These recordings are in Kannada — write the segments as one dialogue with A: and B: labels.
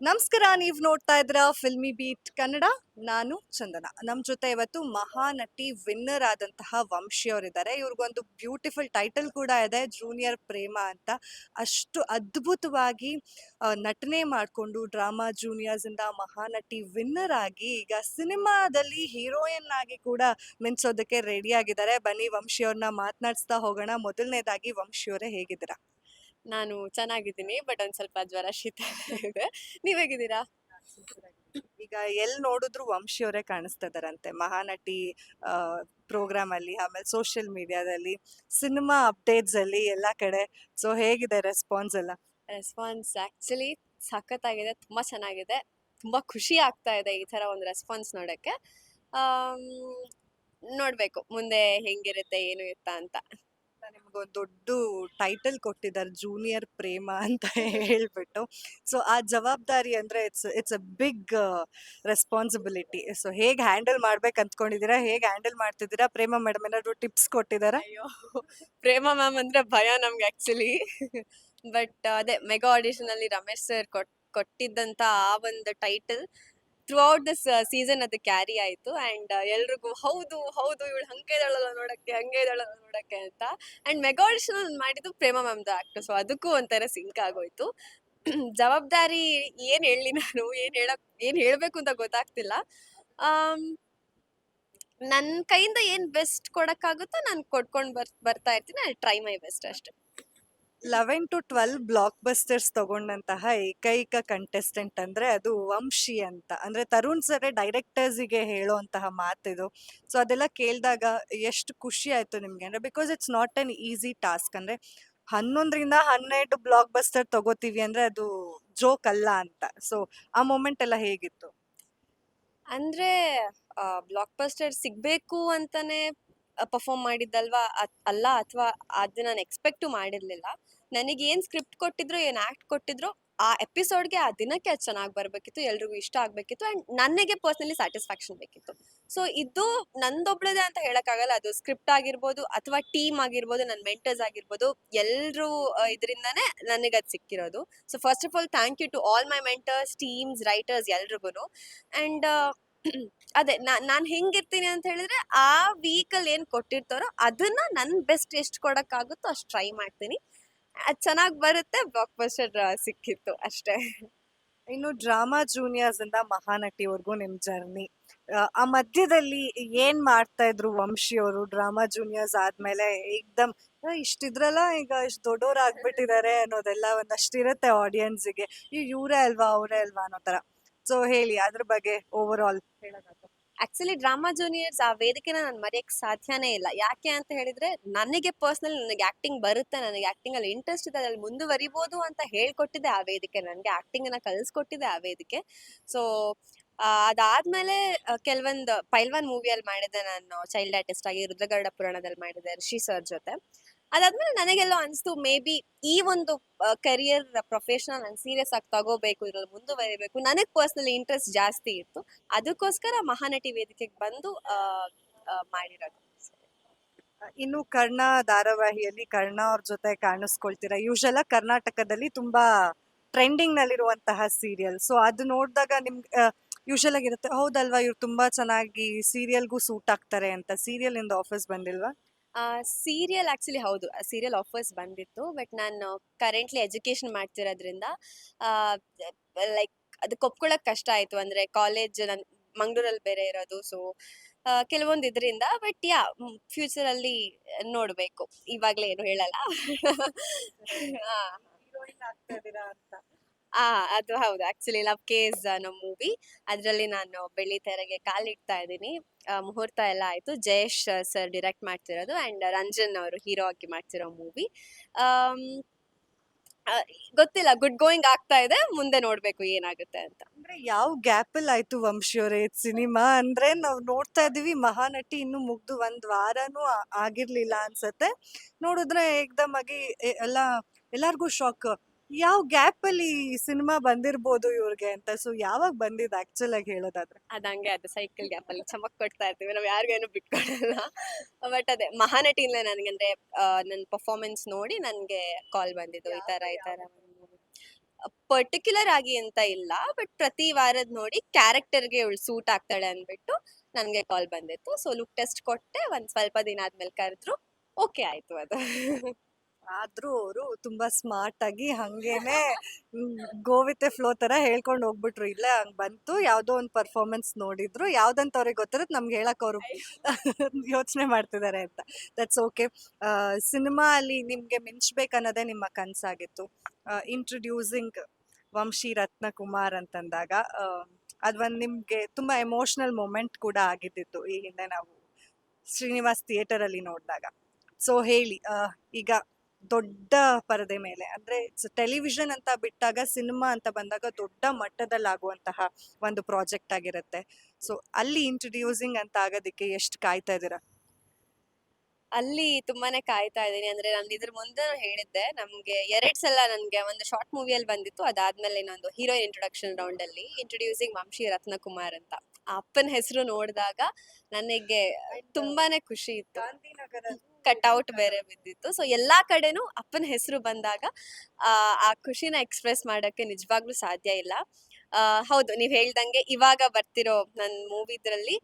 A: ನಮಸ್ಕಾರ, ನೀವು ನೋಡ್ತಾ ಇದ್ರ ಫಿಲ್ಮಿ ಬೀಟ್ ಕನ್ನಡ. ನಾನು ಚಂದನ. ನಮ್ ಜೊತೆ ಇವತ್ತು ಮಹಾನಟಿ ವಿನ್ನರ್ ಆದಂತಹ ವಂಶಿ ಅವರಿದ್ದಾರೆ. ಇವ್ರಿಗೊಂದು ಬ್ಯೂಟಿಫುಲ್ ಟೈಟಲ್ ಕೂಡ ಇದೆ, ಜೂನಿಯರ್ ಪ್ರೇಮ ಅಂತ. ಅಷ್ಟು ಅದ್ಭುತವಾಗಿ ನಟನೆ ಮಾಡಿಕೊಂಡು ಡ್ರಾಮಾ ಜೂನಿಯರ್ಸ್ ಇಂದ ಮಹಾನಟಿ ವಿನ್ನರ್ ಆಗಿ ಈಗ ಸಿನಿಮಾದಲ್ಲಿ ಹೀರೋಯಿನ್ ಆಗಿ ಕೂಡ ಮಿಂಚೋದಕ್ಕೆ ರೆಡಿ ಆಗಿದ್ದಾರೆ. ಬನ್ನಿ ವಂಶಿ ಅವ್ರನ್ನ ಮಾತನಾಡಿಸ್ತಾ ಹೋಗೋಣ. ಮೊದಲನೇದಾಗಿ ವಂಶಿ ಅವರೇ ಹೇಗಿದ್ದೀರಾ?
B: ನಾನು ಚೆನ್ನಾಗಿದ್ದೀನಿ ಬಟ್ ಒಂದ್ ಸ್ವಲ್ಪ ಜ್ವರ ಶೀತ ಇದೆ. ನೀವ್ ಹೇಗಿದ್ದೀರಾ?
A: ಈಗ ಎಲ್ ನೋಡಿದ್ರು ವಂಶಿಯವರೇ ಕಾಣಿಸ್ತಾ ಇದಾರಂತೆ ಮಹಾನಟಿ ಪ್ರೋಗ್ರಾಮ್ ಅಲ್ಲಿ ಆಮೇಲೆ ಸೋಷಿಯಲ್ ಮೀಡಿಯಾದಲ್ಲಿ ಸಿನಿಮಾ ಅಪ್ಡೇಟ್ಸ್ ಅಲ್ಲಿ ಎಲ್ಲಾ ಕಡೆ. ಸೊ ಹೇಗಿದೆ ರೆಸ್ಪಾನ್ಸ್ ಎಲ್ಲ?
B: ರೆಸ್ಪಾನ್ಸ್ ಆಕ್ಚುಲಿ ಸಖತ್ತಾಗಿದೆ ತುಂಬಾ ಚೆನ್ನಾಗಿದೆ. ತುಂಬಾ ಖುಷಿ ಆಗ್ತಾ ಇದೆ ಈ ತರ ಒಂದು ರೆಸ್ಪಾನ್ಸ್ ನೋಡಕ್ಕೆ. ಆಮ್, ನೋಡ್ಬೇಕು ಮುಂದೆ ಹೆಂಗಿರುತ್ತೆ ಏನು ಇರ್ತಾ ಅಂತ.
A: ನಿಮ್ಗೊಂದು ದೊಡ್ಡ ಟೈಟಲ್ ಕೊಟ್ಟಿದ್ದಾರೆ ಜೂನಿಯರ್ ಪ್ರೇಮ ಅಂತ ಹೇಳ್ಬಿಟ್ಟು. ಸೊ ಆ ಜವಾಬ್ದಾರಿ ಅಂದ್ರೆ it's it's a big responsibility so ಹೇಗೆ ಹ್ಯಾಂಡಲ್ ಮಾಡ್ಬೇಕು ಅಂದ್ಕೊಂಡಿದ್ದೀರಾ ಹೇಗೆ ಹ್ಯಾಂಡಲ್ ಮಾಡ್ತಿದ್ದೀರಾ? ಪ್ರೇಮ ಮೇಡಮ್ ಏನಾದ್ರು ಟಿಪ್ಸ್ ಕೊಟ್ಟಿದ್ದಾರಾ?
B: ಅಯ್ಯೋ ಪ್ರೇಮ ಮ್ಯಾಮ್ ಅಂದ್ರೆ ಭಯ ನಮ್ಗೆ ಆಕ್ಚುಲಿ ಬಟ್ ಅದೇ ಮೆಗಾ ಆಡಿಷನಲ್ಲಿ ರಮೇಶ್ ಸರ್ ಕೊಟ್, ಕೊಟ್ಟಿದ್ದಂತ ಆ ಒಂದು title throughout this season ಅದು ಕ್ಯಾರಿ ಆಯ್ತು. ಅಂಡ್ ಎಲ್ರಿಗೂ ಹೌದು ಹೌದು, ಇವಳು ಹಂಗೆ ಇದಳಲ್ಲ ನೋಡಕ್ಕೆ, ಹಂಗೆ ಇದಳಲ್ಲ ನೋಡಕ್ಕೆ ಅಂತ. ಅಂಡ್ ಮೆಗಾ ಆಡಿಷನ್ ಮಾಡಿದ್ದು ಪ್ರೇಮ ಮ್ಯಾಮ್ದು ಆಕ್ಟ್ ಸೊ ಅದಕ್ಕೂ ಒಂಥರ ಸಿಂಕ್ ಆಗೋಯ್ತು. ಜವಾಬ್ದಾರಿ ಏನ್ ಹೇಳಿ ನಾನು? ಏನ್ ಹೇಳಕ್ ಏನ್ ಹೇಳ್ಬೇಕು ಅಂತ ಗೊತ್ತಾಗ್ತಿಲ್ಲ. ನನ್ನ ನನ್ ಕೈಯಿಂದ ಏನ್ ಬೆಸ್ಟ್ ಕೊಡಕ್ಕಾಗುತ್ತೋ ನಾನು ಕೊಡ್ಕೊಂಡು ಬರ್, ಬರ್ತಾ ಇರ್ತೀನಿ. ಐ ಟ್ರೈ ಮೈ ಬೆಸ್ಟ್ ಅಷ್ಟೇ.
A: Eleven to twelve blockbusters ತಗೊಂಡಂತಹ ಏಕೈಕ ಕಂಟೆಸ್ಟೆಂಟ್ ಅಂದ್ರೆ ಅದು ವಂಶಿ ಅಂತ. ಅಂದ್ರೆ ತರುಣ್ ಸರ್ ಡೈರೆಕ್ಟರ್ಸಿಗೆ ಹೇಳುವಂತಹ ಮಾತಿದು. ಸೊ ಅದೆಲ್ಲ ಕೇಳಿದಾಗ ಎಷ್ಟು ಖುಷಿ ಆಯ್ತು ನಿಮ್ಗೆ ಅಂದ್ರೆ because it's not an easy task ಅಂದ್ರೆ ಹನ್ನೊಂದರಿಂದ ಹನ್ನೆರಡು ಬ್ಲಾಕ್ ಬಸ್ಟರ್ ತಗೋತೀವಿ ಅಂದ್ರೆ ಅದು ಜೋಕ್ ಅಲ್ಲ ಅಂತ. ಸೊ ಆ ಮೂಮೆಂಟ್ ಎಲ್ಲ ಹೇಗಿತ್ತು?
B: ಅಂದ್ರೆ ಬ್ಲಾಕ್ ಬಸ್ಟರ್ ಸಿಗ್ಬೇಕು ಅಂತಾನೆ ಪರ್ಫಾರ್ಮ್ ಮಾಡಿದ್ದಲ್ವಾ? ಅಲ್ಲ ಅಥವಾ ಅದು ನಾನು ಎಕ್ಸ್ಪೆಕ್ಟು ಮಾಡಿರಲಿಲ್ಲ. ನನಗೆ ಏನ್ ಸ್ಕ್ರಿಪ್ಟ್ ಕೊಟ್ಟಿದ್ರು, ಏನ್ ಆಕ್ಟ್ ಕೊಟ್ಟಿದ್ರು, ಆ ಎಪಿಸೋಡ್ಗೆ ಆ ದಿನಕ್ಕೆ ಅದು ಚೆನ್ನಾಗಿ ಬರ್ಬೇಕಿತ್ತು, ಎಲ್ರಿಗೂ ಇಷ್ಟ ಆಗ್ಬೇಕಿತ್ತು ಅಂಡ್ ನನಗೆ ಪರ್ಸನಲಿ ಸ್ಯಾಟಿಸ್ಫ್ಯಾಕ್ಷನ್ ಬೇಕಿತ್ತು. ಸೊ ಇದು ನಂದೊಬ್ಳದೇ ಅಂತ ಹೇಳೋಕ್ಕಾಗಲ್ಲ. ಅದು ಸ್ಕ್ರಿಪ್ಟ್ ಆಗಿರ್ಬೋದು ಅಥವಾ ಟೀಮ್ ಆಗಿರ್ಬೋದು ನನ್ನ ಮೆಂಟರ್ಸ್ ಆಗಿರ್ಬೋದು ಎಲ್ಲರೂ ಇದರಿಂದನೇ ನನಗೆ ಅದು ಸಿಕ್ಕಿರೋದು. So first of all thank you to all my mentors teams writers ಎಲ್ರಿಗೂ ಅಂಡ್ ಅದೇ ನಾನು ಹೆಂಗಿರ್ತೀನಿ ಅಂತ ಹೇಳಿದ್ರೆ ಆ ವೀಕಲ್ಲಿ ಏನ್ ಕೊಟ್ಟಿರ್ತಾರೋ ಅದನ್ನ ನನ್ ಬೆಸ್ಟ್ ಎಷ್ಟು ಕೊಡಕ್ಕಾಗುತ್ತೋ ಅಷ್ಟು ಟ್ರೈ ಮಾಡ್ತೀನಿ. ಅದ್ ಚೆನ್ನಾಗಿ ಬರುತ್ತೆ ಬ್ಲಾಕ್ ಬಸ್ಟರ್ ಸಿಕ್ಕಿತ್ತು ಅಷ್ಟೇ.
A: ಇನ್ನು ಡ್ರಾಮಾ ಜೂನಿಯರ್ಸ್ ಇಂದ ಮಹಾನಟಿವರೆಗೂ ನಿಮ್ ಜರ್ನಿ ಆ ಮಧ್ಯದಲ್ಲಿ ಏನ್ ಮಾಡ್ತಾ ಇದ್ರು ವಂಶಿ ಅವರು ಡ್ರಾಮಾ ಜೂನಿಯರ್ಸ್ ಆದ್ಮೇಲೆ ಏಕ್ದಮ್ ಇಷ್ಟಿದ್ರಲ್ಲ ಈಗ ಇಷ್ಟು ದೊಡ್ಡವ್ರು ಆಗ್ಬಿಟ್ಟಿದ್ದಾರೆ ಅನ್ನೋದೆಲ್ಲ ಒಂದಷ್ಟಿರುತ್ತೆ ಆಡಿಯನ್ಸ್ಗೆ ಇವ್ರೇ ಅಲ್ವಾ, ಅವರೇ ಅಲ್ವಾ ಅನ್ನೋ ತರ ಸೊ ಹೇಳಿ ಅದ್ರ ಬಗ್ಗೆ ಓವರ್ ಆಲ್ ಹೇಳೋದಾದ್ರೆ.
B: ಆಕ್ಚುಲಿ ಡ್ರಾಮಾ ಜೂನಿಯರ್ಸ್ ಆ ವೇದಿಕೆನ ನಾನು ಮರೆಯಕ್ ಸಾಧ್ಯನೇ ಇಲ್ಲ. ಯಾಕೆ ಅಂತ ಹೇಳಿದ್ರೆ, ನನಗೆ ಪರ್ಸನಲ್ ನನಗೆ ಆಕ್ಟಿಂಗ್ ಬರುತ್ತೆ, ನನಗೆ ಆಕ್ಟಿಂಗ್ ಅಲ್ಲಿ ಇಂಟ್ರೆಸ್ಟ್ ಇದೆ, ಅದ್ರಲ್ಲಿ ಮುಂದುವರಿಬೋದು ಅಂತ ಹೇಳ್ಕೊಟ್ಟಿದೆ ಆ ವೇದಿಕೆ. ನನಗೆ ಆಕ್ಟಿಂಗ್ ಅನ್ನ ಕಲಿಸ್ಕೊಟ್ಟಿದೆ ಆ ವೇದಿಕೆ. ಸೊ ಅದಾದ್ಮೇಲೆ ಕೆಲವೊಂದು ಪೈಲ್ವಾನ್ ಮೂವಿಯಲ್ಲಿ ಮಾಡಿದೆ ನಾನು. ಚೈಲ್ಡ್ ಆರ್ಟಿಸ್ಟ್ ಆಗಿ, ರುದ್ರಗೌಡ ಪುರಾಣದಲ್ಲಿ ಮಾಡಿದೆ ಋಷಿ ಸರ್ ಜೊತೆ. ಅದಾದ್ಮೇಲೆ ನನಗೆಲ್ಲೋ ಅನಿಸ್ತು, ಮೇ ಬಿ ಈ ಒಂದು ಕರಿಯರ್ ಪ್ರೊಫೆಷನಲ್ ನಾನು ಸೀರಿಯಸ್ ಆಗಿ ತಗೋಬೇಕು, ಇದ್ರಲ್ಲಿ ಮುಂದುವರಿಬೇಕು. ನನಗೆ ಪರ್ಸನಲಿ ಇಂಟ್ರೆಸ್ಟ್ ಜಾಸ್ತಿ ಇತ್ತು. ಅದಕ್ಕೋಸ್ಕರ ಮಹಾನಟಿ ವೇದಿಕೆಗೆ ಬಂದು ಮಾಡಿರೋದು.
A: ಇನ್ನು ಕರ್ಣ ಧಾರಾವಾಹಿಯಲ್ಲಿ ಕರ್ಣ ಅವ್ರ ಜೊತೆ ಕಾಣಿಸ್ಕೊಳ್ತೀರಾ? ಯೂಶಲ ಕರ್ನಾಟಕದಲ್ಲಿ ತುಂಬಾ ಟ್ರೆಂಡಿಂಗ್ ನಲ್ಲಿರುವಂತಹ ಸೀರಿಯಲ್ ಸೊ ಅದು ನೋಡಿದಾಗ ನಿಮ್ಗೆ ಯೂಶಲ್ ಆಗಿರುತ್ತೆ. ಹೌದಲ್ವಾ, ಇವ್ರು ತುಂಬಾ ಚೆನ್ನಾಗಿ ಸೀರಿಯಲ್ಗೂ ಸೂಟ್ ಆಗ್ತಾರೆ ಅಂತ. ಸೀರಿಯಲ್ ಇಂದ ಆಫೀಸ್ ಬಂದಿಲ್ವಾ?
B: ಸೀರಿಯಲ್ ಆಕ್ಚುಲಿ ಹೌದು. ಸೀರಿಯಲ್ ಆಫರ್ಸ್ ಬಂದಿತ್ತು. ಬಟ್ ನಾನು ಕರೆಂಟ್ಲಿ ಎಜುಕೇಶನ್ ಮಾಡ್ತಿರೋದ್ರಿಂದ ಲೈಕ್ ಅದಕ್ಕೆ ಒಪ್ಕೊಳ್ಳೋಕೆ ಕಷ್ಟ ಆಯಿತು. ಅಂದ್ರೆ ಕಾಲೇಜ್ ನನ್ನ ಮಂಗ್ಳೂರಲ್ಲಿ ಬೇರೆ ಇರೋದು. ಸೊ ಕೆಲವೊಂದು ಇದರಿಂದ ಬಟ್ ಯಾ ಫ್ಯೂಚರಲ್ಲಿ ನೋಡಬೇಕು. ಇವಾಗ್ಲೇ ಏನು ಹೇಳಲ್ಲ. ಆ, ಅದು ಹೌದು. ಆಕ್ಚುಲಿ ಲವ್ ಕೇಸ್ ಅನ್ನೋ ಮೂವಿ ಅದರಲ್ಲಿ ನಾನು ಬೆಳ್ಳಿ ತೆರೆಗೆ ಕಾಲಿಡ್ತಾ ಇದ್ದೀನಿ. ಮುಹೂರ್ತ ಎಲ್ಲ ಆಯ್ತು. ಜಯೇಶ್ ಸರ್ ಡಿರೆಕ್ಟ್ ಮಾಡ್ತಿರೋದು ಅಂಡ್ ರಂಜನ್ ಅವರು ಹೀರೋ ಆಗಿ ಮಾಡ್ತಿರೋ ಮೂವಿ ಗೊತ್ತಿಲ್ಲ. ಗುಡ್ ಗೋಯಿಂಗ್ ಆಗ್ತಾ ಇದೆ. ಮುಂದೆ ನೋಡ್ಬೇಕು ಏನಾಗುತ್ತೆ ಅಂತ.
A: ಅಂದ್ರೆ ಯಾವ ಗ್ಯಾಪ್ ಅಲ್ಲಿ ಆಯ್ತು ವಂಶಿ ಅವರೇ? ಸಿನಿಮಾ ಅಂದ್ರೆ ನಾವು ನೋಡ್ತಾ ಇದೀವಿ ಮಹಾನಟಿ ಇನ್ನು ಮುಗ್ದು ಒಂದ್ ವಾರನೂ ಆಗಿರ್ಲಿಲ್ಲ ಅನ್ಸತ್ತೆ. ನೋಡಿದ್ರೆ ಏಕ್ದಮ್ ಆಗಿ ಎಲ್ಲ ಎಲ್ಲಾರ್ಗೂ ಶಾಕ್ ಯಾವ ಗ್ಯಾಪ್ ಅಲ್ಲಿ ಸಿನಿಮಾ ಬಂದಿರ್ಬೋದು ಇವ್ರಿಗೆ ಅಂತ? ಸೊ ಯಾವಾಗ ಬಂದಿದ್ ಆಕ್ಚುಲ್ ಆಗಿ ಹೇಳೋದಾದ್ರೆ?
B: ಅದಂಗೆ ಅದು ಸೈಕಲ್ ಗ್ಯಾಪ್ ಅಲ್ಲಿ ಚಮಕ್ ಕೊಡ್ತಾ ಇರ್ತೀವಿ. ನಾವು ಯಾರಿಗೇನು ಬಿಟ್ಕೊಡಲ್ಲ. ಬಟ್ ಅದೇ, ಮಹಾನಟಿಯಿಂದ ನನಗೆ ಅಂದ್ರೆ ನನ್ನ ಪರ್ಫಾರ್ಮೆನ್ಸ್ ನೋಡಿ ನನ್ಗೆ ಕಾಲ್ ಬಂದಿದ್ದು. ಈ ತರ ಈ ತರ. ಪರ್ಟಿಕ್ಯುಲರ್ ಆಗಿ ಅಂತ ಇಲ್ಲ. ಬಟ್ ಪ್ರತಿ ವಾರದ ನೋಡಿ ಕ್ಯಾರೆಕ್ಟರ್ಗೆ ಇವಳು ಸೂಟ್ ಆಗ್ತಾಳೆ ಅಂದ್ಬಿಟ್ಟು ನನಗೆ ಕಾಲ್ ಬಂದಿತ್ತು. ಸೊ ಲುಕ್ ಟೆಸ್ಟ್ ಕೊಟ್ಟೆ. ಒಂದ್ ಸ್ವಲ್ಪ ದಿನ ಆದ್ಮೇಲೆ ಕರೆದ್ರು. ಓಕೆ ಆಯ್ತು ಅದು.
A: ಆದ್ರೂ ಅವರು ತುಂಬಾ ಸ್ಮಾರ್ಟ್ ಆಗಿ ಹಂಗೇನೆ ಗೋವಿತೆ ಫ್ಲೋ ತರ ಹೇಳ್ಕೊಂಡು ಹೋಗ್ಬಿಟ್ರು. ಇಲ್ಲ ಹಂಗ್ ಬಂತು ಯಾವ್ದೋ ಒಂದು ಪರ್ಫಾರ್ಮೆನ್ಸ್ ನೋಡಿದ್ರು. ಯಾವ್ದಂತ ಅವ್ರಿಗೆ ಗೊತ್ತಿರತ್ ನಮ್ಗೆ ಹೇಳಕ್ ಅವರು ಯೋಚನೆ ಮಾಡ್ತಿದ್ದಾರೆ ಅಂತ. ದಟ್ಸ್ ಓಕೆ ಸಿನಿಮಾ ಅಲ್ಲಿ ನಿಮ್ಗೆ ಮಿಂಚ್ಬೇಕನ್ನೋದೇ ನಿಮ್ಮ ಕನ್ಸಾಗಿತ್ತು. ಇಂಟ್ರೊಡ್ಯೂಸಿಂಗ್ ವಂಶಿ ರತ್ನಕುಮಾರ್ ಅಂತಂದಾಗ ಅದೊಂದು ನಿಮ್ಗೆ ತುಂಬಾ ಎಮೋಷನಲ್ ಮೂಮೆಂಟ್ ಕೂಡ ಆಗಿದ್ದಿತ್ತು ಈ ಹಿಂದೆ ನಾವು ಶ್ರೀನಿವಾಸ್ ಥಿಯೇಟರ್ ಅಲ್ಲಿ ನೋಡಿದಾಗ. ಸೊ ಹೇಳಿ ಈಗ ದೊಡ್ಡ ಪರದೆ ಮೇಲೆ ಅಂದ್ರೆ ಟೆಲಿವಿಷನ್ ಅಂತ ಬಿಟ್ಟಾಗ ಸಿನಿಮಾ ಅಂತ ಬಂದಾಗ ದೊಡ್ಡ ಮಟ್ಟದಲ್ಲಿ ಆಗುವಂತಹ ಒಂದು ಪ್ರಾಜೆಕ್ಟ್ ಆಗಿರುತ್ತೆ. ಸೊ ಅಲ್ಲಿ ಇಂಟ್ರೊಡ್ಯೂಸಿಂಗ್ ಅಂತ ಆಗೋದಕ್ಕೆ ಎಷ್ಟು ಕಾಯ್ತಾ ಇದ್ದೀರಾ?
B: ಅಲ್ಲಿ ತುಂಬಾನೇ ಕಾಯ್ತಾ ಇದ್ದೀನಿ. ಅಂದ್ರೆ ನಾನು ಇದ್ರ ಮುಂದೆ ಹೇಳಿದ್ದೆ ನಮ್ಗೆ ಎರಡ್ ಸಲ ನನ್ಗೆ ಒಂದು ಶಾರ್ಟ್ ಮೂವಿಯಲ್ಲಿ ಬಂದಿತ್ತು. ಅದಾದ್ಮೇಲೆ ಇನ್ನೊಂದು ಹೀರೋ ಇಂಟ್ರೊಡಕ್ಷನ್ ರೌಂಡ್ ಅಲ್ಲಿ ಇಂಟ್ರೊಡ್ಯೂಸಿಂಗ್ ವಂಶಿ ರತ್ನಕುಮಾರ್ ಅಂತ. ಅಪ್ಪನ್ ಅಪ್ಪನ ಹೆಸರು ನೋಡಿದಾಗ ನನಗೆ ತುಂಬಾನೇ ಖುಷಿ ಇತ್ತು. ಕಟ್ಔಟ್ ಬೇರೆ ಬಿದ್ದಿತ್ತು. ಸೊ ಎಲ್ಲಾ ಕಡೆನೂ ಅಪ್ಪನ ಹೆಸರು ಬಂದಾಗ, ಆ ಖುಷಿನ ಎಕ್ಸ್ಪ್ರೆಸ್ ಮಾಡಕ್ಕೆ ನಿಜವಾಗ್ಲೂ ಸಾಧ್ಯ ಇಲ್ಲ. ಹೌದು, ನೀವು ಹೇಳ್ದಂಗೆ ಇವಾಗ ಬರ್ತಿರೋ ನನ್ನ ಮೂವಿದ್ರಲ್ಲಿ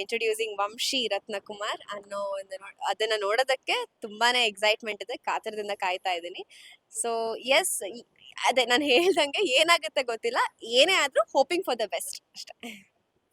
B: ಇಂಟ್ರೊಡ್ಯೂಸಿಂಗ್ ವಂಶಿ ರತ್ನಕುಮಾರ್ ಅನ್ನೋ ಒಂದು ಅದನ್ನ ನೋಡೋದಕ್ಕೆ ತುಂಬಾನೇ ಎಕ್ಸೈಟ್ಮೆಂಟ್ ಇದೆ, ಕಾತರದಿಂದ ಕಾಯ್ತಾ ಇದ್ದೀನಿ. ಸೊ ಎಸ್ ಅದೇ, ನಾನು ಹೇಳ್ದಂಗೆ ಏನಾಗುತ್ತೆ ಗೊತ್ತಿಲ್ಲ, ಏನೇ ಆದ್ರೂ ಹೋಪಿಂಗ್ ಫಾರ್ ದ ಬೆಸ್ಟ್ ಅಷ್ಟೇ.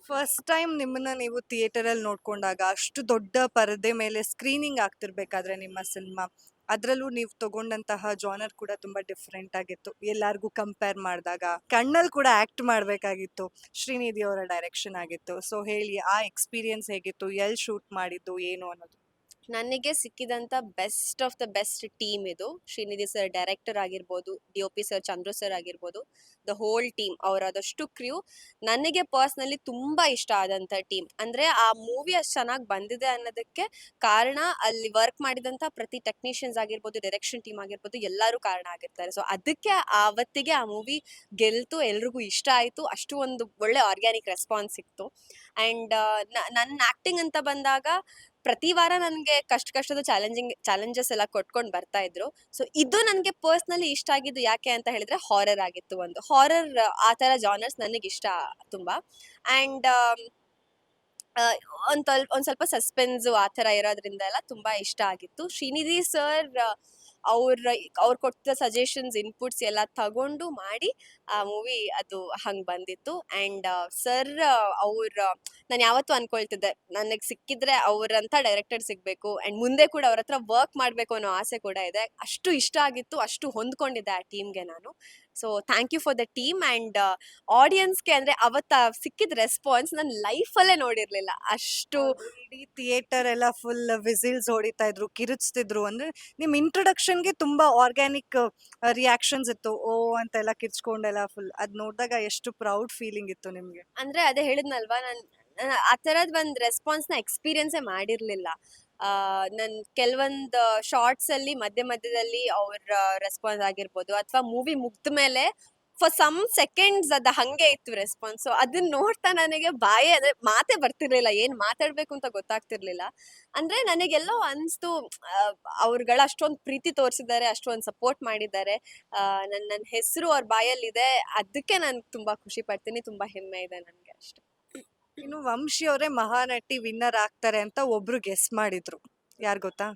A: ಫಸ್ಟ್ ಟೈಮ್ ನಿಮ್ಮನ್ನ ನೀವು ಥಿಯೇಟರ್ ಅಲ್ಲಿ ನೋಡ್ಕೊಂಡಾಗ ಅಷ್ಟು ದೊಡ್ಡ ಪರದೆ ಮೇಲೆ ಸ್ಕ್ರೀನಿಂಗ್ ಆಗ್ತಿರ್ಬೇಕಾದ್ರೆ ನಿಮ್ಮ ಸಿನಿಮಾ. ಅದ್ರಲ್ಲೂ ನೀವು ತಗೊಂಡಂತಹ ಜಾನರ್ ಕೂಡ ತುಂಬಾ ಡಿಫ್ರೆಂಟ್ ಆಗಿತ್ತು. ಎಲ್ಲಾರ್ಗೂ ಕಂಪೇರ್ ಮಾಡಿದಾಗ ಕಣ್ಣಲ್ಲಿ ಕೂಡ ಆಕ್ಟ್ ಮಾಡ್ಬೇಕಾಗಿತ್ತು. ಶ್ರೀನಿಧಿ ಅವರ ಡೈರೆಕ್ಷನ್ ಆಗಿತ್ತು. ಸೊ ಹೇಳಿ ಆ ಎಕ್ಸ್ಪೀರಿಯನ್ಸ್ ಹೇಗಿತ್ತು? ಎಲ್ಲಿ ಶೂಟ್ ಮಾಡಿದ್ದು? ಏನು ಅನ್ನೋದು.
B: ನನಗೆ ಸಿಕ್ಕಿದಂತ best of the best team ಇದು. ಶ್ರೀನಿಧಿ ಸರ್ ಡೈರೆಕ್ಟರ್ ಆಗಿರ್ಬೋದು, D O P sir Chandru sir ಆಗಿರ್ಬೋದು, ದ ಹೋಲ್ ಟೀಮ್ ಅವರದಷ್ಟು ಕ್ರ್ಯೂ. ನನಗೆ ಪರ್ಸ್ನಲಿ ತುಂಬಾ ಇಷ್ಟ ಆದಂತ ಟೀಮ್. ಅಂದ್ರೆ ಆ ಮೂವಿ ಅಷ್ಟು ಚೆನ್ನಾಗಿ ಬಂದಿದೆ ಅನ್ನೋದಕ್ಕೆ ಕಾರಣ ಅಲ್ಲಿ ವರ್ಕ್ ಮಾಡಿದಂತ ಪ್ರತಿ ಟೆಕ್ನಿಷಿಯನ್ಸ್ ಆಗಿರ್ಬೋದು, ಡೈರೆಕ್ಷನ್ ಟೀಮ್ ಆಗಿರ್ಬೋದು, ಎಲ್ಲರೂ ಕಾರಣ ಆಗಿರ್ತಾರೆ. ಸೊ ಅದಕ್ಕೆ ಆವತ್ತಿಗೆ ಆ ಮೂವಿ ಗೆಲ್ತು, ಎಲ್ರಿಗೂ ಇಷ್ಟ ಆಯ್ತು. ಅಷ್ಟು ಒಂದು ಒಳ್ಳೆ ಆರ್ಗ್ಯಾನಿಕ್ ರೆಸ್ಪಾನ್ಸ್ ಸಿಕ್ತು. ಅಂಡ್ ನನ್ನ ಆ್ಯಕ್ಟಿಂಗ್ ಅಂತ ಬಂದಾಗ ಪ್ರತಿ ವಾರ ನನಗೆ ಕಷ್ಟ ಕಷ್ಟದ ಚಾಲೆಂಜಿಂಗ್, ಚಾಲೆಂಜಸ್ ಎಲ್ಲ ಕೊಟ್ಕೊಂಡು ಬರ್ತಾ ಇದ್ರು. ಸೊ, ಇದು ನನಗೆ ಪರ್ಸ್ನಲಿ ಇಷ್ಟ ಆಗಿದ್ದು ಯಾಕೆ ಅಂತ ಹೇಳಿದ್ರೆ ಹಾರರ್ ಆಗಿತ್ತು ಒಂದು. ಹಾರರ್ ಆ ಥರ ಜಾನರ್ಸ್ ನನಗೆ ಇಷ್ಟ ತುಂಬಾ ಆ್ಯಂಡ್ ಒಂದು ಒಂದು ಸ್ವಲ್ಪ ಸಸ್ಪೆನ್ಸು ಆ ಥರ ಇರೋದ್ರಿಂದ ಎಲ್ಲ ತುಂಬ ಇಷ್ಟ ಆಗಿತ್ತು. ಶ್ರೀನಿಧಿ ಸರ್ ಅವ್ರ ಅವ್ರು ಕೊಟ್ಟ ಸಜೆಷನ್ಸ್ ಇನ್ಪುಟ್ಸ್ ಎಲ್ಲ ತಗೊಂಡು ಮಾಡಿ ಆ ಮೂವಿ ಅದು ಹಂಗೆ ಬಂದಿತ್ತು. ಆ್ಯಂಡ್ ಸರ್ ಅವ್ರ, ನಾನು ಯಾವತ್ತೂ ಅನ್ಕೊಳ್ತಿದ್ದೆ, ನನಗೆ ಸಿಕ್ಕಿದ್ರೆ ಅವ್ರಂತ ಡೈರೆಕ್ಟರ್ ಸಿಗಬೇಕು ಆ್ಯಂಡ್ ಮುಂದೆ ಕೂಡ ಅವ್ರ ಹತ್ರ ವರ್ಕ್ ಮಾಡಬೇಕು ಅನ್ನೋ ಆಸೆ ಕೂಡ ಇದೆ. ಅಷ್ಟು ಇಷ್ಟ ಆಗಿತ್ತು, ಅಷ್ಟು ಹೊಂದ್ಕೊಂಡಿದ್ದೆ ಆ ಟೀಮ್ಗೆ ನಾನು. So thank you for the team and ಆಡಿಯನ್ಸ್ಗೆ ಅಂದರೆ ಅವತ್ತ ಸಿಕ್ಕಿದ ರೆಸ್ಪಾನ್ಸ್ ನನ್ನ ಲೈಫಲ್ಲೇ ನೋಡಿರಲಿಲ್ಲ. ಅಷ್ಟು
A: ಇಡೀ ಥಿಯೇಟರ್ ಎಲ್ಲ ಫುಲ್ ವಿಸಿಲ್ಸ್ ಹೊಡಿತಾ ಇದ್ರು ಕಿರುಚ್ತಿದ್ರು. ಅಂದ್ರೆ ನಿಮ್ಮ ಇಂಟ್ರೊಡಕ್ಷನ್ಗೆ ತುಂಬಾ ಆರ್ಗ್ಯಾನಿಕ್ ರಿಯಾಕ್ಷನ್ಸ್ ಇತ್ತು. ಓ ಅಂತೆಲ್ಲ ಕಿರ್ಚ್ಕೊಂಡೆಲ್ಲ ಫುಲ್ ಅದ್ ನೋಡಿದಾಗ ಎಷ್ಟು ಪ್ರೌಡ್ ಫೀಲಿಂಗ್ ಇತ್ತು ನಿಮಗೆ.
B: ಅಂದ್ರೆ ಅದೇ ಹೇಳಿದ್ನಲ್ವಾ ನಾನು ಆ ಥರದ್ದು ಒಂದು ರೆಸ್ಪಾನ್ಸ್ನ ಎಕ್ಸ್ಪೀರಿಯನ್ಸೇ ಮಾಡಿರಲಿಲ್ಲ. ನನ್ ಕೆಲವೊಂದು ಶಾರ್ಟ್ಸ್ ಅಲ್ಲಿ ಮಧ್ಯ ಮಧ್ಯದಲ್ಲಿ ಅವ್ರ ರೆಸ್ಪಾನ್ಸ್ ಆಗಿರ್ಬೋದು. ಅಥವಾ ಮೂವಿ ಮುಗ್ದ ಮೇಲೆ ಫಾರ್ ಸಮ್ ಸೆಕೆಂಡ್ಸ್ ಅದ ಹಂಗೆ ಇತ್ತು ರೆಸ್ಪಾನ್ಸ್ ಅದನ್ನ ನೋಡ್ತಾ ನನಗೆ ಬಾಯೇ ಅಂದ್ರೆ ಮಾತೇ ಬರ್ತಿರ್ಲಿಲ್ಲ. ಏನ್ ಮಾತಾಡ್ಬೇಕು ಅಂತ ಗೊತ್ತಾಗ್ತಿರ್ಲಿಲ್ಲ. ಅಂದ್ರೆ ನನಗೆಲ್ಲೋ ಅನ್ಸ್ತು ಅವ್ರಗಳ ಅಷ್ಟೊಂದು ಪ್ರೀತಿ ತೋರಿಸಿದ್ದಾರೆ, ಅಷ್ಟೊಂದು ಸಪೋರ್ಟ್ ಮಾಡಿದ್ದಾರೆ. ನನ್ನ ನನ್ನ ಹೆಸರು ಅವ್ರ ಬಾಯಲ್ಲಿದೆ. ಅದಕ್ಕೆ ನಾನು ತುಂಬಾ ಖುಷಿ ಪಡ್ತೀನಿ, ತುಂಬಾ ಹೆಮ್ಮೆ ಇದೆ ನನಗೆ ಅಷ್ಟೇ.
A: ಇನ್ನು ವಂಶಿ ಅವರೇ ಮಹಾನಟಿ ವಿನ್ನರ್ ಆಗ್ತಾರೆ ಅಂತ ಒಬ್ರು ಗೆಸ್ ಮಾಡಿದ್ರು. ಯಾರು ಗೊತ್ತಾ?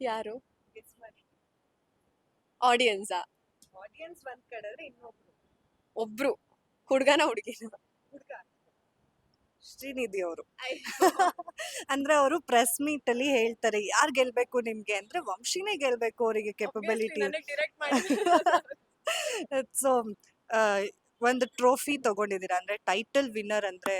B: ಯಾರು? ಆಡಿಯನ್ಸಾ
A: ಆಡಿಯನ್ಸ್ ಒಂದ್ ಕಡೆ ಇನ್ನೊಬ್ರು.
B: ಒಬ್ರು. ಹುಡ್ಗನ ಹುಡುಗಿನ.
A: ಹುಡ್ಗ. ಶ್ರೀನಿಧಿ ಅವರು. ಅಂದ್ರೆ ಅವರು ಪ್ರೆಸ್ ಮೀಟ್ ಅಲ್ಲಿ ಹೇಳ್ತಾರೆ ಯಾರು ಗೆಲ್ಬೇಕು ನಿಮ್ಗೆ ಅಂದ್ರೆ ವಂಶಿನೇ ಗೆಲ್ಬೇಕು ಅವರಿಗೆ ಕೆಪಬಿಲಿಟಿ ಸೊ ಒಂದು ಟ್ರೋಫಿ ತಗೊಂಡಿದ್ದೀರಾ? ಅಂದ್ರೆ ಟೈಟಲ್ ವಿನ್ನರ್ ಅಂದ್ರೆ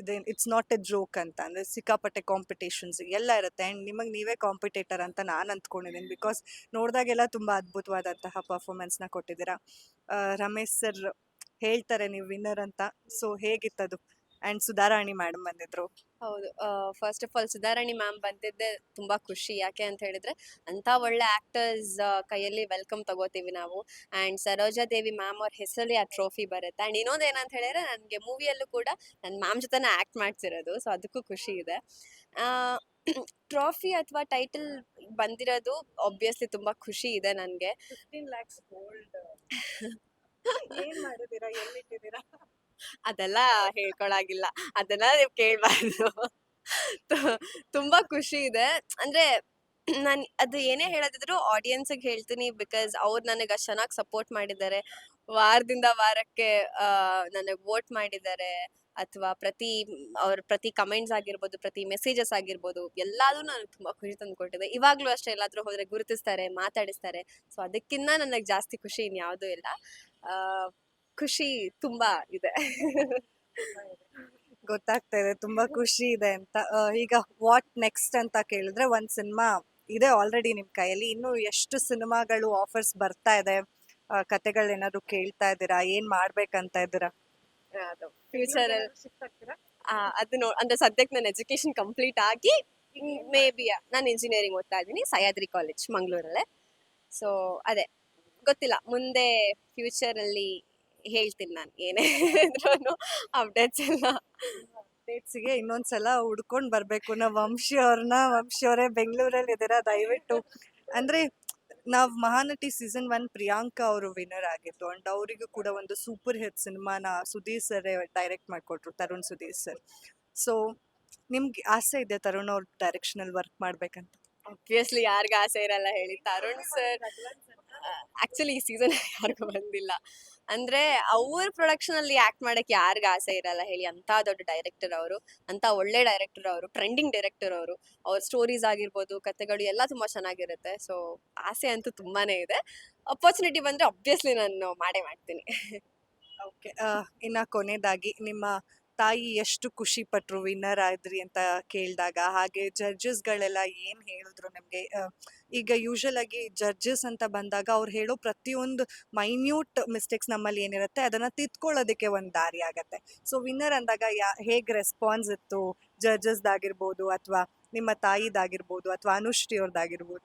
A: ಇದೇನ್ ಇಟ್ಸ್ ನಾಟ್ ಎ ಜೋಕ್ ಅಂತ, ಅಂದ್ರೆ ಸಿಕ್ಕಾಪಟ್ಟೆ ಕಾಂಪಿಟೇಷನ್ಸ್ ಎಲ್ಲ ಇರುತ್ತೆ. ಅಂಡ್ ನಿಮಗೆ ನೀವೇ ಕಾಂಪಿಟೇಟರ್ ಅಂತ ನಾನು ಅಂದ್ಕೊಂಡಿದ್ದೀನಿ ಬಿಕಾಸ್ ನೋಡಿದಾಗೆಲ್ಲ ತುಂಬಾ ಅದ್ಭುತವಾದಂತಹ ಪರ್ಫಾರ್ಮೆನ್ಸ್ನ ಕೊಟ್ಟಿದ್ದೀರಾ. ರಮೇಶ್ ಸರ್ ಹೇಳ್ತಾರೆ, ನೀವು ವಿನ್ನರ್ ಅಂತ. ಸೊ ಹೇಗಿತ್ತದು? ಅಂಡ್ ಸುಧಾರಾಣಿ ಮೇಡಮ್ ಬಂದಿದ್ರು.
B: ಹೌದು. First of all Sudharani ma'am ಬಂದಿದ್ದೆ ತುಂಬಾ ಖುಷಿ. ಯಾಕೆ ಅಂತ ಹೇಳಿದ್ರೆ ಅಂತ ಒಳ್ಳೆ ಆಕ್ಟರ್ಸ್ ಕೈಯಲ್ಲಿ ವೆಲ್ಕಮ್ ತಗೋತೀವಿ ನಾವು. ಅಂಡ್ ಸರೋಜಾ ದೇವಿ ಮ್ಯಾಮ್ ಅವ್ರ ಹೆಸರಲ್ಲಿ ಆ ಟ್ರೋಫಿ ಬರುತ್ತೆ. ಅಂಡ್ ಇನ್ನೊಂದು ಏನಂತ ಹೇಳಿದ್ರೆ ನನಗೆ ಮೂವಿಯಲ್ಲೂ ಕೂಡ ನನ್ನ ಮ್ಯಾಮ್ ಜೊತೆನ ಆಕ್ಟ್ ಮಾಡ್ತಿರೋದು ಸೊ ಅದಕ್ಕೂ ಖುಷಿ ಇದೆ. ಟ್ರಾಫಿ ಅಥವಾ ಟೈಟಲ್ ಬಂದಿರೋದು ಆಬ್ವಿಯಸ್ಲಿ ತುಂಬಾ ಖುಷಿ ಇದೆ ನನ್ಗೆ.
A: ಫಿಫ್ಟೀನ್ ಲ್ಯಾಕ್ಸ್ ಗೋಲ್ಡ್ ಏನ್ ಮಾಡಿದೀರಾ ಎಲ್ಲಿಟ್ಟಿದ್ದೀರಾ?
B: ಅದೆಲ್ಲ ಹೇಳ್ಕೊಳಾಗಿಲ್ಲ. ಅದೆಲ್ಲ ನೀವು ಕೇಳ್ಬಾರ್ದು. ತುಂಬಾ ಖುಷಿ ಇದೆ. ಅಂದ್ರೆ ನಾನು ಅದು ಏನೇ ಹೇಳದಿದ್ರು ಆಡಿಯನ್ಸ್ಗೆ ಹೇಳ್ತೀನಿ ಬಿಕಾಸ್ ಅವ್ರು ನನಗೆ ಅಷ್ಟು ಚೆನ್ನಾಗಿ ಸಪೋರ್ಟ್ ಮಾಡಿದ್ದಾರೆ. ವಾರದಿಂದ ವಾರಕ್ಕೆ ನನಗೆ ವೋಟ್ ಮಾಡಿದ್ದಾರೆ. ಅಥವಾ ಪ್ರತಿ ಅವ್ರ ಪ್ರತಿ ಕಮೆಂಟ್ಸ್ ಆಗಿರ್ಬೋದು ಪ್ರತಿ ಮೆಸೇಜಸ್ ಆಗಿರ್ಬೋದು ಎಲ್ಲಾನು ನನಗೆ ತುಂಬಾ ಖುಷಿ ತಂದು ಕೊಟ್ಟಿದೆ. ಇವಾಗ್ಲೂ ಅಷ್ಟೇ ಎಲ್ಲಾದ್ರೂ ಹೋದ್ರೆ ಗುರುತಿಸ್ತಾರೆ ಮಾತಾಡಿಸ್ತಾರೆ. ಸೊ ಅದಕ್ಕಿಂತ ನನಗೆ ಜಾಸ್ತಿ ಖುಷಿ ಇನ್ಯಾವುದೂ ಇಲ್ಲ. ಆ, ಖುಷಿ ತುಂಬಾ ಇದೆ.
A: ಗೊತ್ತಾಗ್ತಾ ಇದೆ ತುಂಬಾ ಖುಷಿ ಇದೆ ಅಂತ. ಈಗ ವಾಟ್ ನೆಕ್ಸ್ಟ್ ಅಂತ ಕೇಳಿದ್ರೆ ಒಂದ್ ಸಿನಿಮಾ ಇದೆ ಆಲ್ರೆಡಿ ನಿಮ್ ಕೈಯಲ್ಲಿ. ಇನ್ನು ಎಷ್ಟು ಸಿನಿಮಾಗಳು ಆಫರ್ಸ್ ಬರ್ತಾ ಇದೆ? ಕತೆಗಳು ಏನಾದ್ರು ಕೇಳ್ತಾ ಇದ್ದೀರಾ? ಏನ್ ಮಾಡ್ಬೇಕಂತ ಇದ್ದೀರಾ?
B: ಫ್ಯೂಚರ್ ಅದು. ನೋ ಅಂದ್ರೆ ಸದ್ಯಕ್ಕೆ ನನ್ನ ಎಜುಕೇಶನ್ ಕಂಪ್ಲೀಟ್ ಆಗಿ ಮೇ ಬಿ ನಾನು ಇಂಜಿನಿಯರಿಂಗ್ ಓದ್ತಾ ಇದ್ದೀನಿ ಸಹ್ಯಾದ್ರಿ ಕಾಲೇಜ್ ಮಂಗಳೂರಲ್ಲೇ. ಸೊ ಅದೇ. ಗೊತ್ತಿಲ್ಲ. ಮುಂದೆ ಫ್ಯೂಚರ್ ಅಲ್ಲಿ ಹೇಳ್ತೀನಿ ನಾನು ಏನೇ ಇದ್ರೂ ಅಪ್ಡೇಟ್ಸ್ ಎಲ್ಲ.
A: ಅಪ್ಡೇಟ್ಸ್ಗೆ ಇನ್ನೊಂದ್ಸಲ ಹುಡ್ಕೊಂಡು ಬರಬೇಕು. ನಾವು ವಂಶಿ ಅವ್ರನ್ನ ವಂಶಿ ಅವರೇ ಬೆಂಗಳೂರಲ್ಲಿ ಇದ್ದೀರಾ ದಯವಿಟ್ಟು. ಅಂದ್ರೆ ನಾವು ಮಹಾನಟಿ ಸೀಸನ್ ಒನ್ ಪ್ರಿಯಾಂಕಾ ಅವರು ವಿನ್ನರ್ ಆಗಿತ್ತು ಅಂಡ್ ಅವರಿಗೂ ಕೂಡ ಒಂದು ಸೂಪರ್ ಹಿಟ್ ಸಿನಿಮಾನ ಸುಧೀರ್ ಸರ್ ಡೈರೆಕ್ಟ್ ಮಾಡ್ಕೊಟ್ರು ತರುಣ್ ಸುಧೀರ್ ಸರ್ ಸೊ ನಿಮ್ಗೆ ಆಸೆ ಇದೆ ತರುಣ್ ಅವ್ರ ಡೈರೆಕ್ಷನ್ ಅಲ್ಲಿ ವರ್ಕ್ ಮಾಡ್ಬೇಕಂತ?
B: ಆಬ್ವಿಯಸ್ಲಿ ಯಾರಿಗೂ ಆಸೆ ಇರಲ್ಲ ಹೇಳಿ. ತರುಣ್ ಸರ್ ಆಕ್ಚುಲಿ ಈ ಸೀಸನ್ ಯಾರಿಗೂ ಬಂದಿಲ್ಲ. ಅಂದ್ರೆ ಅವ್ರ ಪ್ರೊಡಕ್ಷನ್ ಅಲ್ಲಿ ಆಕ್ಟ್ ಮಾಡಕ್ ಯಾರಿಗ ಆಸೆ ಇರಲ್ಲ ಹೇಳಿ ಅಂತ ದೊಡ್ಡ ಡೈರೆಕ್ಟರ್ ಅವರು ಅಂತ ಒಳ್ಳೆ ಡೈರೆಕ್ಟರ್ ಅವರು ಟ್ರೆಂಡಿಂಗ್ ಡೈರೆಕ್ಟರ್ ಅವರು, ಅವ್ರ ಸ್ಟೋರೀಸ್ ಆಗಿರ್ಬೋದು, ಕತೆಗಳು ಎಲ್ಲ ತುಂಬಾ ಚೆನ್ನಾಗಿರುತ್ತೆ. ಸೊ ಆಸೆ ಅಂತೂ ತುಂಬಾನೇ ಇದೆ. ಅಪರ್ಚುನಿಟಿ ಬಂದ್ರೆ ಅಬ್ವಿಯಸ್ಲಿ ನಾನು ಮಾಡೇ ಮಾಡ್ತೀನಿ.
A: ಓಕೆ ಇನ್ನ ಕೊನೆಯದಾಗಿ ನಿಮ್ಮ ತಾಯಿ ಎಷ್ಟು ಖುಷಿ ಪಟ್ರು ವಿನ್ನರ್ ಆದ್ರಿ ಅಂತ ಕೇಳಿದಾಗ, ಹಾಗೆ ಜಡ್ಜಸ್ಗಳೆಲ್ಲ ಏನ್ ಹೇಳಿದ್ರು ನಿಮ್ಗೆ? ಈಗ ಯೂಶಲ್ ಆಗಿ ಜಡ್ಜಸ್ ಅಂತ ಬಂದಾಗ ಅವ್ರು ಹೇಳೋ ಪ್ರತಿಯೊಂದು ಮೈನ್ಯೂಟ್ ಮಿಸ್ಟೇಕ್ಸ್ ನಮ್ಮಲ್ಲಿ ಏನಿರುತ್ತೆ, ಅದನ್ನ ತಿದ್ಕೊಳ್ಳೋದಕ್ಕೆ ಒಂದು ದಾರಿ ಆಗತ್ತೆ. ಸೊ ವಿನ್ನರ್ ಅಂದಾಗ ಯಾ, ಹೇಗ್ ರೆಸ್ಪಾನ್ಸ್ ಇತ್ತು? ಜಡ್ಜಸ್ದಾಗಿರ್ಬೋದು ಅಥವಾ ನಿಮ್ಮ ತಾಯಿದಾಗಿರ್ಬೋದು ಅಥವಾ ಅನುಶ್ರೀ ಅವ್ರದ್ದಾಗಿರ್ಬೋದು.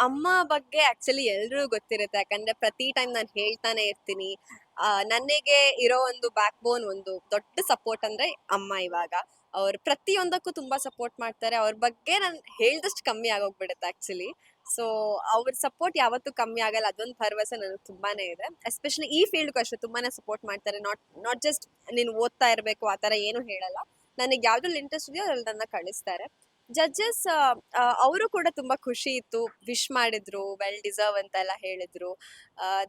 B: ಅಮ್ಮ ಬಗ್ಗೆ ಆಕ್ಚುಲಿ ಎಲ್ರಿಗೂ ಗೊತ್ತಿರುತ್ತೆ. ಯಾಕಂದ್ರೆ ಪ್ರತಿ ಟೈಮ್ ನಾನು ಹೇಳ್ತಾನೆ ಇರ್ತೀನಿ. ನನಗೆ ಇರೋ ಒಂದು ಬ್ಯಾಕ್ ಬೋನ್ ಒಂದು ದೊಡ್ಡ ಸಪೋರ್ಟ್ ಅಂದ್ರೆ ಅಮ್ಮ ಇವಾಗ. ಅವ್ರು ಪ್ರತಿಯೊಂದಕ್ಕೂ ತುಂಬಾ ಸಪೋರ್ಟ್ ಮಾಡ್ತಾರೆ. ಅವ್ರ ಬಗ್ಗೆ ನಾನು ಹೇಳ್ದಷ್ಟು ಕಮ್ಮಿ ಆಗೋಗ್ಬಿಡುತ್ತೆ ಆಕ್ಚುಲಿ ಸೊ ಅವ್ರ ಸಪೋರ್ಟ್ ಯಾವತ್ತೂ ಕಮ್ಮಿ ಆಗಲ್ಲ. ಅದೊಂದು ಭರವಸೆ ನನಗೆ ತುಂಬಾನೇ ಇದೆ. ಎಸ್ಪೆಷಲಿ ಈ ಫೀಲ್ಡ್ಗೂ ಅಷ್ಟೇ ತುಂಬಾನೇ ಸಪೋರ್ಟ್ ಮಾಡ್ತಾರೆ. ನಾಟ್ ನಾಟ್ ಜಸ್ಟ್ ನೀನು ಓದ್ತಾ ಇರಬೇಕು, ಆ ಥರ ಏನು ಹೇಳಲ್ಲ. ನನಗೆ ಯಾವ್ದ್ರಲ್ಲಿ ಇಂಟ್ರೆಸ್ಟ್ ಇದೆಯೋ ಅದ್ರಲ್ಲಿ ನನ್ನ ಕಳಿಸ್ತಾರೆ. ಜಡ್ಜಸ್ ಅವರು ಕೂಡ ತುಂಬಾ ಖುಷಿ ಇತ್ತು. ವಿಶ್ ಮಾಡಿದ್ರು ವೆಲ್ ಡಿಸರ್ವ್ ಅಂತೆಲ್ಲ ಹೇಳಿದ್ರು.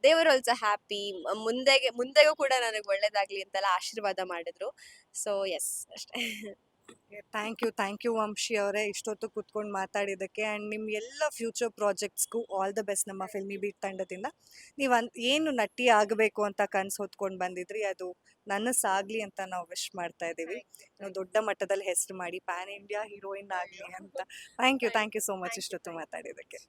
B: ದೇವರ್ ಆಲ್ಸೋ ಹ್ಯಾಪಿ ಮುಂದೆಗೆ, ಮುಂದೆಗೂ ಕೂಡ ನನಗೆ ಒಳ್ಳೇದಾಗ್ಲಿ ಅಂತೆಲ್ಲ ಆಶೀರ್ವಾದ ಮಾಡಿದ್ರು. ಸೊ ಎಸ್ ಅಷ್ಟೇ.
A: Thank you thank you Vamshi ಅವರೇ ಇಷ್ಟೊತ್ತು ಕೂತ್ಕೊಂಡು ಮಾತಾಡಿದ್ದಕ್ಕೆ. ಆ್ಯಂಡ್ ನಿಮ್ಮ ಎಲ್ಲ ಫ್ಯೂಚರ್ ಪ್ರಾಜೆಕ್ಟ್ಸ್ಗೂ ಆಲ್ ದ ಬೆಸ್ಟ್ ನಮ್ಮ ಫಿಲ್ಮಿ ಬೀಟ್ ತಂಡದಿಂದ. ನೀವು ಅನ್ ಏನು ನಟಿ ಆಗಬೇಕು ಅಂತ ಕನಸು ಹೊತ್ಕೊಂಡು ಬಂದಿದ್ರಿ ಅದು ನನಸಾಗ್ಲಿ ಅಂತ ನಾವು ವಿಶ್ ಮಾಡ್ತಾ ಇದ್ದೀವಿ. ನಾವು ದೊಡ್ಡ ಮಟ್ಟದಲ್ಲಿ ಹೆಸರು ಮಾಡಿ ಪ್ಯಾನ್ ಇಂಡಿಯಾ ಹೀರೋಯಿನ್ ಆಗಲಿ ಅಂತ. Thank you thank you so much ಇಷ್ಟೊತ್ತು ಮಾತಾಡಿದ್ದಕ್ಕೆ.